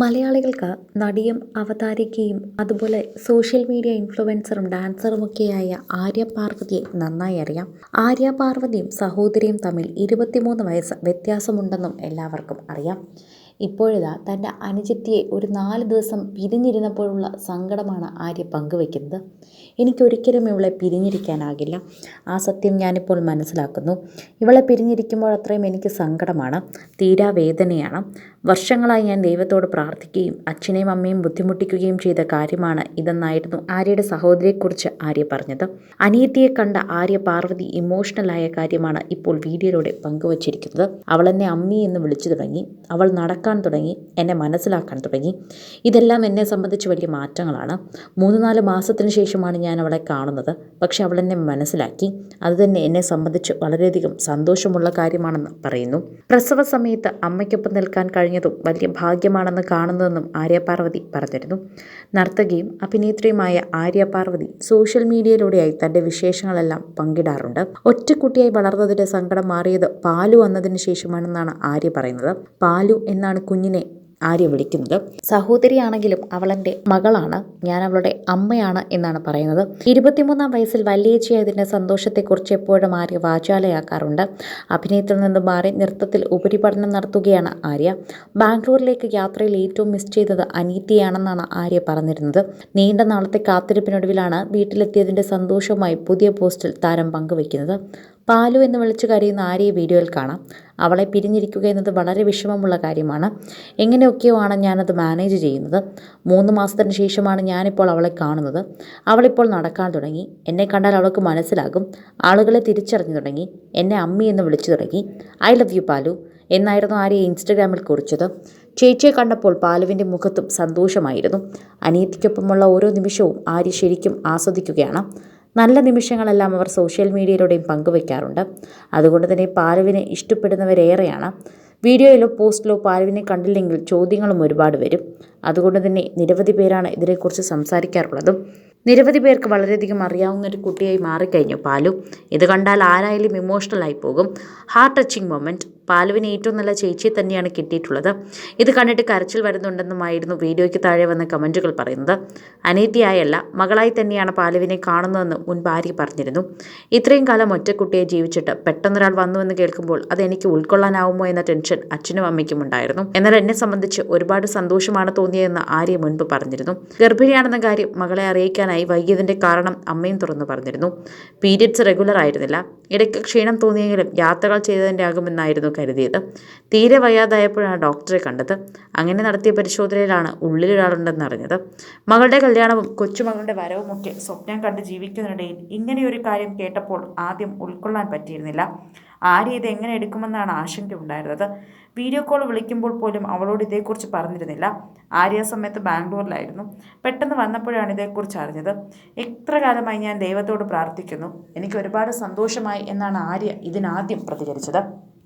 മലയാളികൾക്ക് നടിയും അവതാരികയും അതുപോലെ സോഷ്യൽ മീഡിയ ഇൻഫ്ലുവൻസറും ഡാൻസറുമൊക്കെയായ ആര്യ പാർവതിയെ നന്നായി അറിയാം. ആര്യ പാർവതിയും സഹോദരിയും തമ്മിൽ ഇരുപത്തിമൂന്ന് വയസ്സ് വ്യത്യാസമുണ്ടെന്നും എല്ലാവർക്കും അറിയാം. ഇപ്പോഴിതാ തന്റെ അനുജത്തിയെ ഒരു നാല് ദിവസം പിരിഞ്ഞിരുന്നപ്പോഴുള്ള സങ്കടമാണ് ആര്യ പങ്കുവയ്ക്കുന്നത്. എനിക്കൊരിക്കലും ഇവളെ പിരിഞ്ഞിരിക്കാനാകില്ല. ആ സത്യം ഞാനിപ്പോൾ മനസ്സിലാക്കുന്നു. ഇവളെ പിരിഞ്ഞിരിക്കുമ്പോൾ അത്രയും എനിക്ക് സങ്കടമാണ്. തീരാ വേദനയാണ്. വർഷങ്ങളായി ഞാൻ ദൈവത്തോട് പ്രാർത്ഥിക്കുകയും അച്ഛനെയും അമ്മയും ബുദ്ധിമുട്ടിക്കുകയും ചെയ്ത കാര്യമാണ് ഇതെന്നായിരുന്നു ആര്യയുടെ സഹോദരിയെക്കുറിച്ച് ആര്യ പറഞ്ഞത്. അനിയത്തിയെ കണ്ട ആര്യ പാർവതി ഇമോഷണലായ കാര്യമാണ് ഇപ്പോൾ വീഡിയോയിലൂടെ പങ്കുവച്ചിരിക്കുന്നത്. അവളെന്നെ എന്നെ അമ്മി എന്ന് വിളിച്ചു തുടങ്ങി. അവൾ നടക്കാൻ തുടങ്ങി എന്നെ മനസ്സിലാക്കാൻ തുടങ്ങി. ഇതെല്ലാം എന്നെ സംബന്ധിച്ച് വലിയ മാറ്റങ്ങളാണ്. മൂന്ന് നാല് മാസത്തിന് ശേഷമാണ് ഞാൻ അവളെ കാണുന്നത്. പക്ഷേ അവൾ എന്നെ മനസ്സിലാക്കി. അതുതന്നെ എന്നെ സംബന്ധിച്ച് വളരെയധികം സന്തോഷമുള്ള കാര്യമാണെന്ന് പറയുന്നു. പ്രസവ സമയത്ത് അമ്മയ്ക്കൊപ്പം നിൽക്കാൻ കഴിഞ്ഞതും വലിയ ഭാഗ്യമാണെന്ന് കാണുന്നതെന്നും ആര്യ പാർവതി പറഞ്ഞിരുന്നു. നർത്തകിയും അഭിനേത്രിയുമായ ആര്യ പാർവതി സോഷ്യൽ മീഡിയയിലൂടെയായി തന്റെ വിശേഷങ്ങളെല്ലാം പങ്കിടാറുണ്ട്. ഒറ്റക്കുട്ടിയായി വളർന്നതിന്റെ സങ്കടം മാറിയത് പാലു വന്നതിന് ശേഷമാണെന്നാണ് ആര്യ പറയുന്നത്. പാലു എന്നാണ് കുഞ്ഞിനെ ആര്യ വിളിക്കുന്നത്. സഹോദരിയാണെങ്കിലും അവളെന്റെ മകളാണ്. ഞാൻ അവളുടെ അമ്മയാണ് എന്നാണ് പറയുന്നത്. ഇരുപത്തിമൂന്നാം വയസ്സിൽ വല്യേച്ചിയായതിന്റെ സന്തോഷത്തെക്കുറിച്ച് എപ്പോഴും ആര്യ വാചാലയാക്കാറുണ്ട്. അഭിനയത്തിൽ നിന്ന് മാറി നൃത്തത്തിൽ ഉപരിപഠനം നടത്തുകയാണ് ആര്യ. ബാംഗ്ലൂരിലേക്ക് യാത്രയിൽ ഏറ്റവും മിസ് ചെയ്തത് അനീതിയാണെന്നാണ് ആര്യ പറഞ്ഞിരുന്നത്. നീണ്ട നാളത്തെ കാത്തിരിപ്പിനൊടുവിലാണ് വീട്ടിലെത്തിയതിന്റെ സന്തോഷവുമായി പുതിയ പോസ്റ്റിൽ താരം പങ്കുവയ്ക്കുന്നത്. പാലു എന്ന് വിളിച്ചു കരയുന്ന ആര്യയെ വീഡിയോയിൽ കാണാം. അവളെ പിരിഞ്ഞിരിക്കുക എന്നത് വളരെ വിഷമമുള്ള കാര്യമാണ്. എങ്ങനെയൊക്കെയോ ആണ് ഞാനത് മാനേജ് ചെയ്യുന്നത്? മൂന്ന് മാസത്തിന് ശേഷമാണ് ഞാനിപ്പോൾ അവളെ കാണുന്നത്. അവളിപ്പോൾ നടക്കാൻ തുടങ്ങി. എന്നെ കണ്ടാൽ അവൾക്ക് മനസ്സിലാകും. ആളുകളെ തിരിച്ചറിഞ്ഞു തുടങ്ങി. എന്നെ അമ്മി എന്ന് വിളിച്ചു തുടങ്ങി. ഐ ലവ് യു പാലു എന്നായിരുന്നു ആര്യ ഇൻസ്റ്റഗ്രാമിൽ കുറിച്ചത്. ചേച്ചിയെ കണ്ടപ്പോൾ പാലുവിന്റെ മുഖത്തും സന്തോഷമായിരുന്നു. അനിയത്തിക്കൊപ്പമുള്ള ഓരോ നിമിഷവും ആര്യ ശരിക്കും ആസ്വദിക്കുകയാണ്. നല്ല നിമിഷങ്ങളെല്ലാം അവർ സോഷ്യൽ മീഡിയയിലൂടെയും പങ്കുവയ്ക്കാറുണ്ട് അതുകൊണ്ട് തന്നെ പാലുവിനെ ഇഷ്ടപ്പെടുന്നവരേറെയാണ്. വീഡിയോയിലോ പോസ്റ്റിലോ പാലുവിനെ കണ്ടില്ലെങ്കിൽ ചോദ്യങ്ങളും ഒരുപാട് വരും. അതുകൊണ്ട് തന്നെ നിരവധി പേരാണ് ഇതിനെക്കുറിച്ച് സംസാരിക്കാറുള്ളതും. നിരവധി പേർക്ക് വളരെയധികം അറിയാവുന്ന ഒരു കുട്ടിയായി മാറിക്കഴിഞ്ഞു പാലു. ഇത് കണ്ടാൽ ആരായാലും ഇമോഷണലായി പോകും. ഹാർട്ട് ടച്ചിങ് മൊമെന്റ് പാലുവിന് ഏറ്റവും നല്ല ചേച്ചിയെ തന്നെയാണ് കിട്ടിയിട്ടുള്ളത്. ഇത് കണ്ടിട്ട് കരച്ചിൽ വരുന്നുണ്ടെന്നുമായിരുന്നു വീഡിയോയ്ക്ക് താഴെ വന്ന കമന്റുകൾ പറയുന്നത്. അനീതിയായല്ല മകളായി തന്നെയാണ് പാലുവിനെ കാണുന്നതെന്ന് മുൻ ഭാര്യ പറഞ്ഞിരുന്നു. ഇത്രയും കാലം ഒറ്റക്കുട്ടിയെ ജീവിച്ചിട്ട് പെട്ടെന്നൊരാൾ വന്നുവെന്ന് കേൾക്കുമ്പോൾ അത് എനിക്ക് ഉൾക്കൊള്ളാനാവുമോ എന്ന ടെൻഷൻ അച്ഛനും അമ്മയ്ക്കും ഉണ്ടായിരുന്നു. എന്നാൽ എന്നെ സംബന്ധിച്ച് ഒരുപാട് സന്തോഷമാണ് തോന്നിയതെന്ന് ആര്യ മുൻപ് പറഞ്ഞിരുന്നു. ഗർഭിണിയാണെന്ന കാര്യം മകളെ അറിയിക്കാനായി വൈകിയതിന്റെ കാരണം അമ്മയും തുറന്നു പറഞ്ഞിരുന്നു. പീരിയഡ്സ് റെഗുലർ ആയിരുന്നില്ല. ഇടയ്ക്ക് ക്ഷീണം തോന്നിയെങ്കിലും യാത്രകൾ ചെയ്തതിന്റെ ആകുമെന്നായിരുന്നു കരുതിയത്. തീരെ വയ്യാതായപ്പോഴാണ് ഡോക്ടറെ കണ്ടത്. അങ്ങനെ നടത്തിയ പരിശോധനയിലാണ് ഉള്ളിലൊരാളുണ്ടെന്ന് അറിഞ്ഞത് മകളുടെ കല്യാണവും കൊച്ചുമകളുടെ വരവുമൊക്കെ സ്വപ്നം കണ്ട് ജീവിക്കുന്നതിനിടയിൽ ഇങ്ങനെയൊരു കാര്യം കേട്ടപ്പോൾ ആദ്യം ഉൾക്കൊള്ളാൻ പറ്റിയിരുന്നില്ല. ആര് ഇത് എങ്ങനെ എടുക്കുമെന്നാണ് ആശങ്ക ഉണ്ടായിരുന്നത്. വീഡിയോ കോൾ വിളിക്കുമ്പോൾ പോലും അവളോട് ഇതേക്കുറിച്ച് പറഞ്ഞിരുന്നില്ല. ആര്യ സമയത്ത് ബാംഗ്ലൂരിലായിരുന്നു. പെട്ടെന്ന് വന്നപ്പോഴാണ് ഇതേക്കുറിച്ച് അറിഞ്ഞത്. എത്ര കാലമായി ഞാൻ ദൈവത്തോട് പ്രാർത്ഥിക്കുന്നു. എനിക്ക് ഒരുപാട് സന്തോഷമായി എന്നാണ് ആര്യ ഇതിനാദ്യം പ്രതികരിച്ചത്.